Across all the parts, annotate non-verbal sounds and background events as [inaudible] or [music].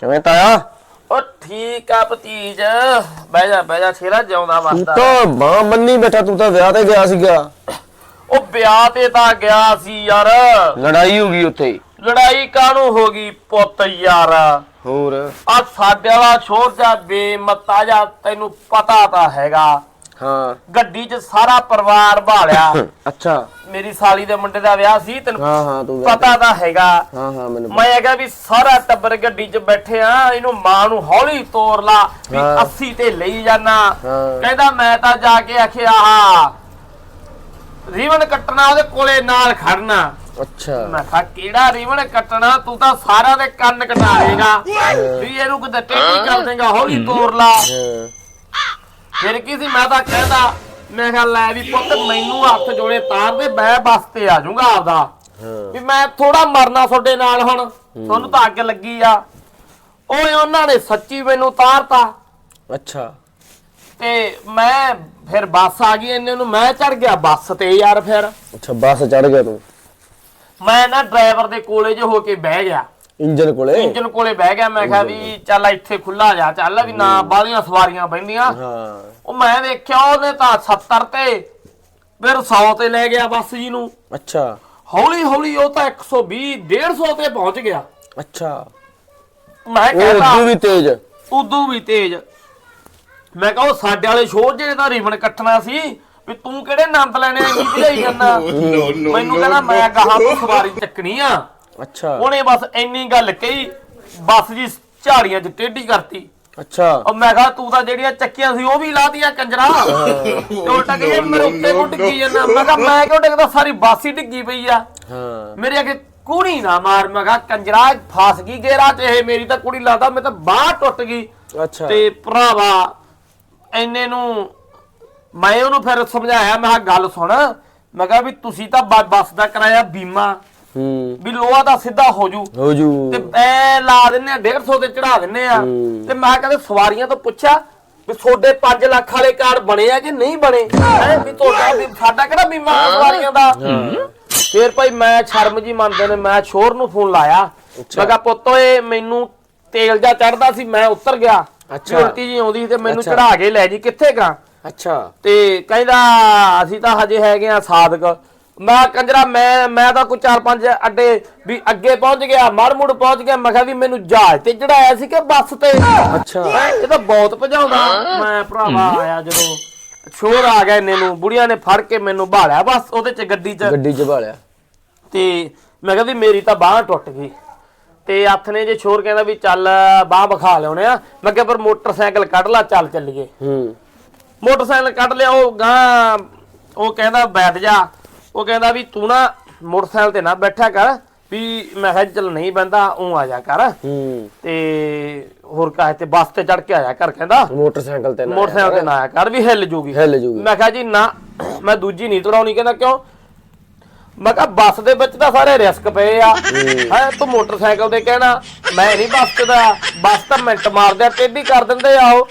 ਕਿਵੇਂ ਤਾਇਆ? ਉਹ ਠੀਕ ਆ ਭਤੀਜ। ਬਹਿ ਜਾ ਬਹਿ ਜਾ ਛੇਰਾ ਜਿਉਂਦਾ ਤੂੰ ਵਸਦਾ ਤਾਂ ਬਾਹ ਬੰਨੀ ਬੈਠਾ ਤੂੰ ਤਾਂ ਵਿਆਹ ਤੇ ਗਿਆ ਸੀਗਾ। ਉਹ ਵਿਆਹ ਤੇ ਤਾਂ ਗਿਆ ਸੀ ਯਾਰ। ਲੜਾਈ ਹੋ ਗਈ ਉੱਥੇ। ਹੀ। ਲੜਾਈ ਕਾਹਨੂੰ ਹੋ ਗਈ ਪੁੱਤ ਯਾਰ? ਹੋਰ? ਆ ਸਾਡੇ ਵਾਲਾ ਛੋਰ ਜਾ ਬੇਮਤਾ ਜਾ ਤੈਨੂੰ ਪਤਾ ਤਾਂ ਹੈਗਾ। ਹਾਂ। ਗੱਡੀ 'ਚ ਸਾਰਾ ਪਰਿਵਾਰ ਭਾਲਿਆ। [coughs] ਅੱਛਾ। ਮੇਰੀ ਸਾਲੀ ਦੇ ਮੁੰਡੇ ਦਾ ਵਿਆਹ ਸੀ ਤੈਨੂੰ ਹਾਂ ਹਾਂ ਤੂੰ ਪਤਾ ਤਾਂ ਹੈਗਾ। ਹਾਂ ਹਾਂ ਮੈਨੂੰ ਮੈਂ ਕਿਹਾ ਵੀ ਸਾਰਾ ਟੱਬਰ ਗੱਡੀ 'ਚ ਬੈਠੇ ਆ ਇਹਨੂੰ ਮਾਂ ਨੂੰ ਹੌਲੀ ਤੋਰ ਲਾ ਵੀ ਹਾਂ। 80 ਤੇ ਲਈ ਜਾਣਾ। ਕਹਿੰਦਾ ਮੈਂ ਤਾਂ ਜਾ ਕੇ ਆਖਿਆ ਆ ਰੀਵਨ ਕੱਟਣਾ ਉਹਦੇ ਕੋਲੇ ਨਾਲ ਖੜਨਾ। ਅੱਛਾ। ਮੈਂ ਕਿਹਾ ਕਿਹੜਾ ਰੀਵਨ ਕੱਟਣਾ? ਤੂੰ ਤਾਂ ਸਾਰਿਆਂ ਦੇ ਕੰਨ ਕਟਾ ਲੇਗਾ ਵੀ ਇਹਨੂੰ ਕਿਤੇ ਟੇਢੀ ਕਰ ਦੇਗਾ ਹੌਲੀ ਤੋਰ ਲਾ। ਫਿਰ ਕੀ ਸੀ? ਮੈਂ ਤਾਂ ਕਹਿੰਦਾ ਮੈਂ ਕਿਹਾ ਲੈ ਵੀ ਪੁੱਤ ਮੈਨੂੰ ਹੱਥ ਜੋੜੇ ਤਾਰ ਦੇ ਮੈਂ ਬੱਸ ਤੇ ਆ ਜਾਊਂਗਾ ਆਪਦਾ। ਵੀ ਮੈਂ ਥੋੜਾ ਮਰਨਾ ਤੁਹਾਡੇ ਨਾਲ ਹੁਣ। ਤੁਹਾਨੂੰ ਤਾਂ ਅੱਗ ਲੱਗੀ ਆ। ਓਏ ਉਹਨਾਂ ਨੇ ਸੱਚੀ ਮੈਨੂੰ ਤਾਰਤਾ। ਅੱਛਾ। ਤੇ ਮੈਂ ਫਿਰ ਬੱਸ ਆ ਗਈ ਇੰਨੇ ਨੂੰ। ਮੈਂ ਚੜ ਗਿਆ ਬੱਸ ਤੇ ਯਾਰ ਫਿਰ। ਅੱਛਾ ਬੱਸ ਚੜ ਗਿਆ ਤੂੰ। ਮੈਂ ਨਾ ਡਰਾਈਵਰ ਦੇ ਕੋਲੇ ਜੇ ਹੋ ਕੇ ਬਹਿ ਗਿਆ। ਇੰਜਨ ਕੋਲੇ। ਇੰਜਨ ਕੋਲੇ ਬਹਿ ਗਿਆ ਮੈਂ ਕਿਹਾ ਵੀ ਚੱਲ ਇੱਥੇ ਖੁੱਲਾ ਜਾ ਚੱਲ ਵੀ ਨਾ ਬਾਹਲੀਆਂ ਸਵਾਰੀਆਂ ਬੈੰਦੀਆਂ ਹਾਂ। ਉਹ ਮੈਂ ਵੇਖਿਆ ਉਹਨੇ ਤਾਂ 70 ਤੇ ਫਿਰ 100 ਤੇ ਲੈ ਗਿਆ ਬੱਸ ਜੀ ਨੂੰ। ਅੱਛਾ। ਹੌਲੀ ਹੌਲੀ ਉਹ ਤਾਂ 120 150 ਤੇ ਪਹੁੰਚ ਗਿਆ। ਅੱਛਾ। ਮੈਂ ਕਹਿੰਦਾ ਉਦੋਂ ਵੀ ਤੇਜ਼। ਉਦੋਂ ਵੀ ਤੇਜ਼। ਮੈਂ ਕਹਾਂ ਉਹ ਸਾਡੇ ਵਾਲੇ ਸ਼ੋਰ ਜਿਹੜੇ ਦਾ ਰੀਵਨ ਕੱਟਣਾ ਸੀ ਵੀ ਤੂੰ ਕਿਹੜੇ ਆਨੰਦ ਲੈਣੇ ਆ ਕੀ ਭਜਾਈ ਜਾਂਦਾ? [laughs] ਮੈਨੂੰ ਕਹਿੰਦਾ ਮੈਂ ਗਾਹਾਂ ਤੋਂ ਸਵਾਰੀ ਚੱਕਣੀ ਆ। ਅੱਛਾ। ਉਹਨੇ ਬਸ ਇੰਨੀ ਗੱਲ ਕਹੀ ਬੱਸ ਜੀ ਝਾੜੀਆਂ 'ਚ ਟੇਢੀ ਕਰਤੀ। ਅੱਛਾ। ਉਹ ਮੈਂ ਕਿਹਾ ਤੂੰ ਤਾਂ ਜਿਹੜੀਆਂ ਚੱਕੀਆਂ ਸੀ ਉਹ ਵੀ ਲਾਤੀਆਂ ਕੰਜਰਾ। ਤੇ ਉਲਟਾ ਕਿ ਮੇਰੇ ਉੱਤੇ ਕੋ ਡਿੱਗੀ ਜਾਂਦਾ? ਮੈਂ ਕਿਹਾ ਮੈਂ ਕਿਉਂ ਡਿੱਗਦਾ? ਸਾਰੀ ਬੱਸ ਡਿੱਗੀ ਪਈ ਆ। ਹਾਂ। ਮੇਰੇ ਅੱਗੇ ਕੁੜੀ ਨਾ ਮਾਰ। ਮੈਂ ਕਿਹਾ ਕੰਜਰਾ ਫਸ ਗਈ ਗੇਰਾ ਚ ਇਹ ਮੇਰੀ ਤਾਂ ਕੁੜੀ ਲਾਦਾ ਮੈਂ ਤਾਂ ਬਾਹ ਟੁੱਟ ਗਈ। ਅੱਛਾ। ਤੇ ਭਰਾਵਾ ਐਨੇ ਨੂੰ ਮੈਂ ਉਹਨੂੰ ਫਿਰ ਸਮਝਾਇਆ ਮੈਂ ਕਿਹਾ ਗੱਲ ਸੁਣ। ਮੈਂ ਕਿਹਾ ਵੀ ਤੁਸੀਂ ਤਾਂ ਬੱਸ ਦਾ ਕਰਾਇਆ ਬੀਮਾ ਹੂੰ। ਵੀ ਲੋਹਾ ਦਾ ਸਿੱਧਾ ਹੋ ਜੂ ਹੋ ਜੂ ਤੇ ਐ ਲਾ ਦਿੰਨੇ ਆ 150 ਤੇ ਚੜਾ ਦਿੰਨੇ ਆ। ਤੇ ਮੈਂ ਕਹਿੰਦੇ ਸਵਾਰੀਆਂ ਤੋਂ ਪੁੱਛਿਆ ਵੀ ਤੁਹਾਡੇ 5 ਲੱਖ ਵਾਲੇ ਕਾਰਡ ਬਣੇ ਆ ਕਿ ਨਹੀਂ ਬਣੇ? ਹੈ ਵੀ ਤੁਹਾਡਾ ਵੀ ਸਾਡਾ ਕਿਹੜਾ ਬੀਮਾ ਸਵਾਰੀਆਂ ਦਾ? ਫੇਰ ਭਾਈ ਮੈਂ ਸ਼ਰਮ ਜੀ ਮੰਨਦੇ ਨੇ ਮੈਂ ਸ਼ੋਰ ਨੂੰ ਫੋਨ ਲਾਇਆ। ਮੈਂ ਕਿਹਾ ਪੁੱਤ ਓਏ ਮੈਨੂੰ ਤੇਲ ਜਾ ਚੜਦਾ ਸੀ ਮੈਂ ਉੱਤਰ ਗਿਆ। ਅੱਛਾ। ਉਲਟੀ ਜੀ ਆਉਂਦੀ ਸੀ ਤੇ ਮੈਨੂੰ। ਚੜਾ ਕੇ ਲੈ ਜੀ ਕਿੱਥੇ ਗਾ ਅੱਛਾ। ਤੇ ਕਹਿੰਦਾ ਅਸੀਂ ਤਾਂ ਹਜੇ ਹੈਗੇ ਆ ਸਾਧਕ। ਮੈਂ ਕੰਜਰਾ ਮੈਂ ਮੈਂ ਤਾਂ ਕੋਈ ਚਾਰ ਪੰਜ ਅੱਡੇ ਵੀ ਅੱਗੇ ਪਹੁੰਚ ਗਿਆ ਮੜ ਮੁੜ ਪਹੁੰਚ ਗਿਆ ਮੈਂ ਕਿਹਾ ਵੀ ਮੈਨੂੰ ਜਹਾਜ਼ ਤੇ ਚੜਾਇਆ ਸੀ ਕਿ ਬੱਸ ਤੇ? ਅੱਛਾ। ਇਹ ਤਾਂ ਬਹੁਤ ਭਜਾਉਂਦਾ ਮੈਂ ਭਰਾਵਾ ਆਇਆ ਜਦੋਂ ਸ਼ੋਰ ਆ ਗਿਆ ਇਹਨੇ ਨੂੰ ਬੁੜੀਆਂ ਨੇ ਫੜ ਕੇ ਮੈਨੂੰ ਭਾਲਿਆ ਬਸ ਉਹਦੇ ਚ ਗੱਡੀ ਚ। ਗੱਡੀ ਚ ਭਾਲਿਆ। ਤੇ ਮੈਂ ਕਿਹਾ ਵੀ ਮੇਰੀ ਤਾਂ ਬਾਹ ਟੁੱਟ ਗਈ। ਤੇ ਹੱਥ ਨੇ ਜੇ ਸ਼ੋਰ ਕਹਿੰਦਾ ਵੀ ਚੱਲ ਬਾਹ ਵਿਖਾ ਲਿਆਉਣੇ ਆ। ਮੈਂ ਕਿਹਾ ਪਰ ਮੋਟਰਸਾਈਕਲ ਕੱਢ ਲਾ ਚੱਲ ਚੱਲੀਏ। ਹੂੰ। ਮੋਟਰਸਾਈਕਲ ਕੱਢ ਲਿਆ ਉਹ ਗਾਂ ਉਹ ਕਹਿੰਦਾ ਬੈਠ ਜਾ। ਉਹ ਕਹਿੰਦਾ ਵੀ ਤੂੰ ਨਾ ਮੋਟਰਸਾਈਕਲ ਤੇ ਨਾ ਬੈਠਾ ਕਰ ਵੀ ਮੈਂ ਕਿਹਾ ਚੱਲ ਨਹੀਂ ਬੰਦਾ ਉਹ ਆ ਜਾ ਕਰ। ਹੂੰ। ਤੇ ਹੋਰ ਕਾਹ ਤੇ ਬੱਸ ਤੇ ਚੜ ਕੇ ਆਇਆ ਕਰ ਕਹਿੰਦਾ। ਮੋਟਰਸਾਈਕਲ ਤੇ ਨਾ ਮੋਟਰਸਾਈਕਲ ਤੇ ਨਾ ਆਇਆ ਕਰ ਵੀ ਹਿੱਲ ਜੂਗੀ। ਹਿੱਲ ਜੂਗੀ। ਮੈਂ ਕਿਹਾ ਜੀ ਨਾ ਮੈਂ ਦੂਜੀ ਨਹੀਂ ਤੁਰਾਉਣੀ ਕਹਿੰਦਾ ਕਿਉਂ? ਮੈਂ ਕਿਹਾ ਬੱਸ ਦੇ ਵਿੱਚ ਤਾਂ ਸਾਰੇ ਰਿਸਕ ਪਏ ਆ। ਹੈ। ਤੂੰ ਮੋਟਰਸਾਈਕਲ ਤੇ ਕਹਿਣਾ ਮੈਂ ਨਹੀਂ ਬੱਸ ਤੇ ਦਾ ਬੱਸ ਤਾਂ ਮਿੰਟ ਮਾਰਦੇ ਆ ਟੇਢੀ ਕਰ ਦਿੰਦੇ ਆ ਉਹ।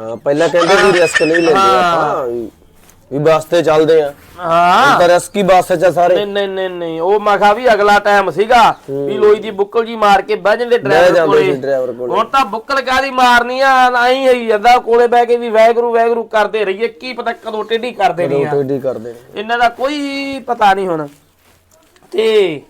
ਹਾਂ ਪਹਿਲਾਂ ਕਹਿੰਦੇ ਸੀ ਰਿਸਕ ਨਹੀਂ ਲੈਂਦੇ ਆਪਾਂ। ਵੀ- ਬੱਸ ਤੇ ਚੱਲਦੇ ਆ। ਹਾਂ। ਤਾਂ ਰਿਸਕ ਹੀ ਬੱਸ ਚ ਆ ਸਾਰੇ। ਨਹੀਂ ਨਹੀਂ ਨਹੀਂ ਨਹੀਂ। ਉਹ ਮੈਂ ਕਿਹਾ ਵੀ ਅਗਲਾ ਟਾਈਮ ਸੀਗਾ ਵੀ ਲੋਈ ਦੀ ਬੁੱਕਲ ਜੀ ਮਾਰ ਕੇ ਬਹਿ ਜਾਂਦੇ ਡਰਾਈਵਰ ਜਾਂਦੇ ਕੋਲੇ। driver ਕੋਲੇ। ਹੁਣ ਤਾਂ ਬੁੱਕਲ ਕਾਦੀ ਮਾਰਨੀ ਆ ਆਈ ਹੋਈ ਜਾਂਦਾ ਕੋਲੇ ਬਹਿ ਕੇ ਵੀ ਵੈਗਰੂ ਵੈਗਰੂ ਕਰਦੇ ਰਹੀਏ। ਕੀ ਪਤਾ ਕਦੋਂ ਟੇਢੀ ਕਰ ਦੇਣੀ ਆ। ਟੇਡੀ ਕਰਦੇ ਨੇ ਇਹਨਾਂ ਦਾ ਕੋਈ ਪਤਾ ਨਹੀਂ ਹੁਣ। ਤੇ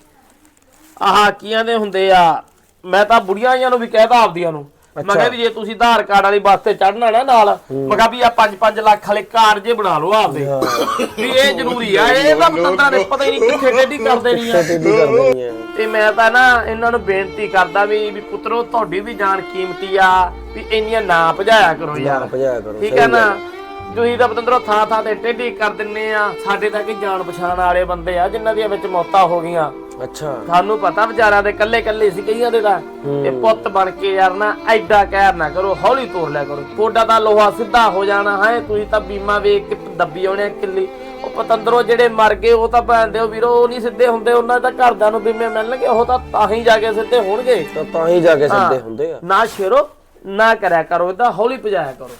ਆਹ ਕੀਆਂ ਦੇ ਹੁੰਦੇ ਆ। ਮੈਂ ਤਾਂ ਬੁੜੀਆਂ ਆਈਆਂ ਨੂੰ ਵੀ ਕਹਿਤਾ ਆਪਦੀਆਂ ਨੂੰ। ਮੈਂ ਕਿਹਾ ਵੀ ਜੇ ਤੁਸੀਂ ਆਧਾਰ ਕਾਰਡ ਵਾਲੀ ਬੱਸ ਤੇ ਚੜਨਾ ਨਾ ਨਾਲ ਮੈਂ ਕਿਹਾ ਵੀ ਆ 5-5 ਲੱਖ ਵਾਲੇ ਕਾਰਡ ਜੇ ਬਣਾ ਲਓ ਆਪਦੇ। ਵੀ ਇਹ ਜ਼ਰੂਰੀ ਆ ਇਹ ਤਾਂ ਪਤੰਦਰਾਂ ਦੇ ਪਤਾ ਹੀ ਨਹੀਂ ਕਿੱਥੇ ਟੇਢੀ ਕਰ ਦੇਣੀ ਆ ਟੇਡੀ ਕਰ ਦੇਣੀ ਆ ਤੇ ਮੈਂ ਤਾਂ ਨਾ ਇਹਨਾਂ ਨੂੰ ਬੇਨਤੀ ਕਰਦਾ ਵੀ ਵੀ ਪੁੱਤਰੋ ਤੁਹਾਡੀ ਵੀ ਜਾਨ ਕੀਮਤੀ ਆ ਵੀ ਇੰਨੀਆਂ ਨਾ ਭਜਾਇਆ ਕਰੋ ਯਾਰ। ਭਜਾਇਆ ਕਰੋ ਠੀਕ ਹੈ ਨਾ? ਤੁਸੀਂ ਤਾਂ ਪਤੰਦਰੋ ਥਾਂ ਥਾਂ ਤੇ ਟੇਢੀ ਕਰ ਦਿੰਨੇ ਆ। ਸਾਡੇ ਤਾਂ ਕਿ ਜਾਣ ਪਛਾਣ ਵਾਲੇ ਬੰਦੇ ਆ ਜਿਨ੍ਹਾਂ ਦੀਆਂ ਵਿੱਚ ਮੌਤਾਂ ਹੋ ਗਈਆਂ। ਅੱਛਾ। ਤੁਹਾਨੂੰ ਪਤਾ ਵਿਚਾਰਿਆਂ ਦੇ ਕੱਲੇ ਕੱਲੇ ਸੀ ਕਈਆਂ ਦੇ ਤਾਂ। ਤੇ ਪੁੱਤ ਬਣ ਕੇ ਯਾਰ ਨਾ ਐਡਾ ਕਹਿਰ ਨਾ ਕਰੋ ਹੌਲੀ ਤੋਰ ਲਿਆ ਕਰੋ। ਤੁਹਾਡਾ ਤਾਂ ਲੋਹਾ ਸਿੱਧਾ ਹੋ ਜਾਣਾ ਹੈ। ਤੁਸੀਂ ਤਾਂ ਬੀਮਾ ਵੇਖ ਕੇ ਦੱਬੀ ਆਉਣੇ ਕਿੱਲੀ। ਉਹ ਪਤੰਦਰੋ ਜਿਹੜੇ ਮਰ ਗਏ ਉਹ ਤਾਂ ਭੈਣਦੇ ਉਹ ਵੀਰੋ ਉਹ ਨਹੀਂ ਸਿੱਧੇ ਹੁੰਦੇ। ਉਹਨਾਂ ਦਾ ਘਰਦਿਆਂ ਨੂੰ ਬੀਮੇ ਮਿਲਣਗੇ ਉਹ ਤਾਂ ਤਾਂ ਹੀ ਜਾ ਕੇ ਸਿੱਧੇ ਹੋਣਗੇ। ਤਾਂ ਤਾਂ ਹੀ ਜਾ ਕੇ ਸਿੱਧੇ ਹੁੰਦੇ ਆ। ਨਾ ਸ਼ੇਰੋ ਨਾ ਕਰਿਆ ਕਰੋ ਇਹਦਾ ਹੌਲੀ ਭਜਾਇਆ ਕਰੋ।